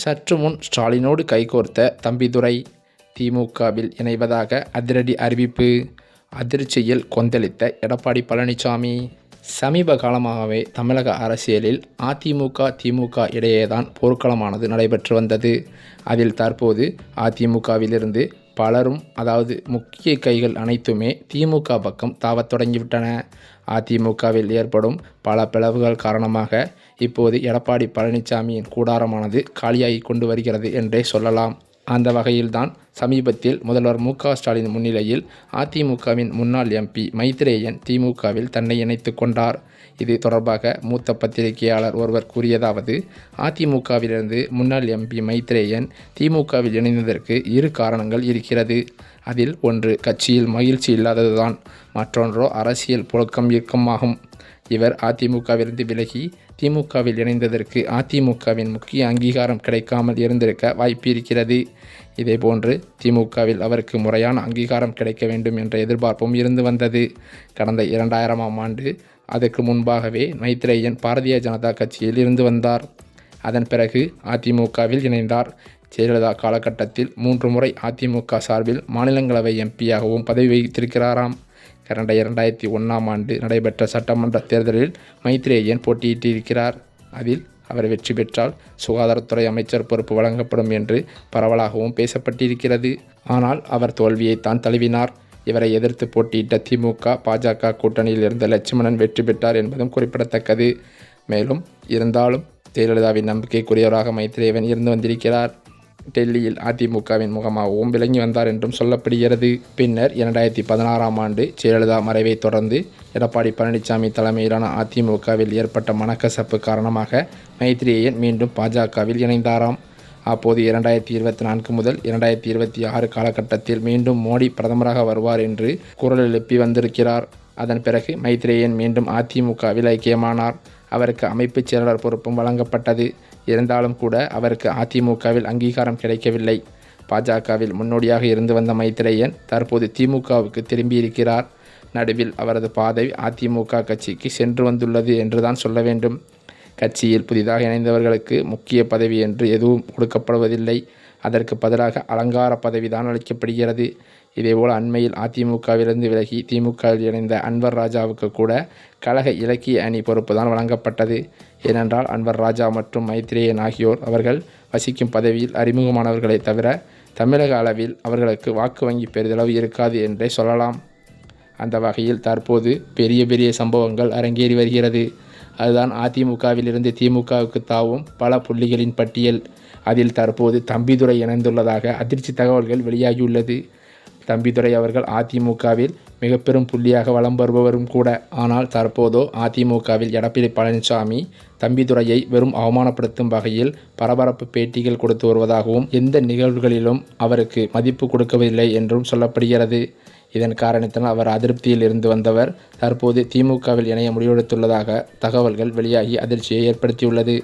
சற்று முன் ஸ்டாலினோடு கைகோர்த்த தம்பிதுரை திமுகவில் இணைவதாக அதிரடி அறிவிப்பு. அதிர்ச்சியில் கொந்தளித்த எடப்பாடி பழனிசாமி சமீப காலமாகவே தமிழக அரசியலில் அதிமுக திமுக இடையேதான் போர்க்களமானது நடைபெற்று வந்தது. அதில் தற்போது அதிமுகவிலிருந்து பலரும் அதாவது முக்கிய கைகள் அனைத்துமே திமுக பக்கம் தாவத் தொடங்கிவிட்டன. அதிமுகவில் ஏற்படும் பல பிளவுகள் காரணமாக இப்போது எடப்பாடி பழனிசாமியின் கூடாரமானது காலியாகி கொண்டு வருகிறது என்றே சொல்லலாம். அந்த வகையில்தான் சமீபத்தில் முதல்வர் மு ஸ்டாலின் முன்னிலையில் அதிமுகவின் முன்னாள் எம்பி மைத்ரேயன் திமுகவில் தன்னை இணைத்து கொண்டார். இது தொடர்பாக மூத்த பத்திரிகையாளர் ஒருவர் கூறியதாவது அதிமுகவிலிருந்து முன்னாள் எம்பி மைத்ரேயன் திமுகவில் இணைந்ததற்கு இரு காரணங்கள் இருக்கிறது. அதில் ஒன்று கட்சியில் மகிழ்ச்சி இல்லாததுதான். மற்றொன்றோ அரசியல் புழக்கம் இயக்கமாகும் இவர் அதிமுகவிலிருந்து விலகி திமுகவில் இணைந்ததற்கு அதிமுகவின் முக்கிய அங்கீகாரம் கிடைக்காமல் இருந்திருக்க வாய்ப்பு இருக்கிறது. இதேபோன்று திமுகவில் அவருக்கு முறையான அங்கீகாரம் கிடைக்க வேண்டும் என்ற எதிர்பார்ப்பும் இருந்து வந்தது. கடந்த இரண்டாயிரமாம் ஆண்டு அதற்கு முன்பாகவே மைத்ரேயன் பாரதிய ஜனதா கட்சியில் இருந்து வந்தார். அதன் பிறகு அதிமுகவில் இணைந்தார். ஜெயலலிதா காலகட்டத்தில் மூன்று முறை அதிமுக சார்பில் மாநிலங்களவை எம்பியாகவும் பதவி வகித்திருக்கிறாராம். கடந்த இரண்டாயிரத்தி ஒன்றாம் ஆண்டு நடைபெற்ற சட்டமன்ற தேர்தலில் மைத்ரேயன் போட்டியிட்டிருக்கிறார். அதில் அவர் வெற்றி பெற்றால் சுகாதாரத்துறை அமைச்சர் பொறுப்பு வழங்கப்படும் என்று பரவலாகவும் பேசப்பட்டிருக்கிறது. ஆனால் அவர் தோல்வியைத்தான் தழுவினார். இவரை எதிர்த்து போட்டியிட்ட திமுக பாஜக கூட்டணியில் இருந்த லட்சுமணன் வெற்றி பெற்றார் என்பதும் குறிப்பிடத்தக்கது. மேலும் இருந்தாலும் ஜெயலலிதாவின் நம்பிக்கைக்குரியவராக மைத்ரேயன் இருந்து வந்திருக்கிறார். டெல்லியில் அதிமுகவின் முகமாகவும் விளங்கி வந்தார் என்றும் சொல்லப்படுகிறது. பின்னர் இரண்டாயிரத்தி பதினாறாம் ஆண்டு ஜெயலலிதா மறைவை தொடர்ந்து எடப்பாடி பழனிசாமி தலைமையிலான அதிமுகவில் ஏற்பட்ட மனக்கசப்பு காரணமாக மைத்ரியன் மீண்டும் பாஜகவில் இணைந்தாராம். அப்போது இரண்டாயிரத்தி இருபத்தி நான்கு முதல் இரண்டாயிரத்தி இருபத்தி ஆறு காலகட்டத்தில் மீண்டும் மோடி பிரதமராக வருவார் என்று குரல் எழுப்பி வந்திருக்கிறார். அதன் பிறகு மைத்ரேயன் மீண்டும் அதிமுகவில் ஐக்கியமானார். அவருக்கு அமைப்புச் செயலாளர் பொறுப்பும் வழங்கப்பட்டது. இருந்தாலும் கூட அவருக்கு அதிமுகவில் அங்கீகாரம் கிடைக்கவில்லை. பாஜகவில் முன்னோடியாக இருந்து வந்த மைத்திரேயன் தற்போது திமுகவுக்கு திரும்பியிருக்கிறார். நடுவில் அவரது பாதை அதிமுக கட்சிக்கு சென்று வந்துள்ளது என்றுதான் சொல்ல வேண்டும். கட்சியில் புதிதாக இணைந்தவர்களுக்கு முக்கிய பதவி என்று எதுவும் கொடுக்கப்படுவதில்லை. அதற்கு பதிலாக அலங்கார பதவிதான் அளிக்கப்படுகிறது. இதேபோல் அண்மையில் அதிமுகவிலிருந்து விலகி திமுகவில் இணைந்த அன்வர் ராஜாவுக்கு கூட கழக இலக்கிய அணி பொறுப்பு தான் வழங்கப்பட்டது. ஏனென்றால் அன்வர் ராஜா மற்றும் மைத்ரேயன் ஆகியோர் அவர்கள் வசிக்கும் பதவியில் அறிமுகமானவர்களை தவிர தமிழக அளவில் அவர்களுக்கு வாக்கு வங்கி பெரிதளவு இருக்காது என்றே சொல்லலாம். அந்த வகையில் தற்போது பெரிய பெரிய சம்பவங்கள் அரங்கேறி வருகிறது. அதுதான் அதிமுகவிலிருந்து திமுகவுக்கு தாவும் பல புள்ளிகளின் பட்டியல். அதில் தற்போது தம்பிதுரை இணைந்துள்ளதாக அதிர்ச்சி தகவல்கள் வெளியாகியுள்ளது. தம்பிதுரை அவர்கள் அதிமுகவில் மிக பெரும் புள்ளியாக வலம் வருபவரும் கூட. ஆனால் தற்போதோ அதிமுகவில் எடப்பாடி பழனிசாமி தம்பிதுரையை வெறும் அவமானப்படுத்தும் வகையில் பரபரப்பு பேட்டிகள் கொடுத்து வருவதாகவும் எந்த நிகழ்வுகளிலும் அவருக்கு மதிப்பு கொடுக்கவில்லை என்றும் சொல்லப்படுகிறது. இதன் காரணத்தினால் அவர் அதிருப்தியில் இருந்து வந்தவர். தற்போது திமுகவில் இணைய முடிவெடுத்துள்ளதாக தகவல்கள் வெளியாகி அதிர்ச்சியை ஏற்படுத்தியுள்ளது.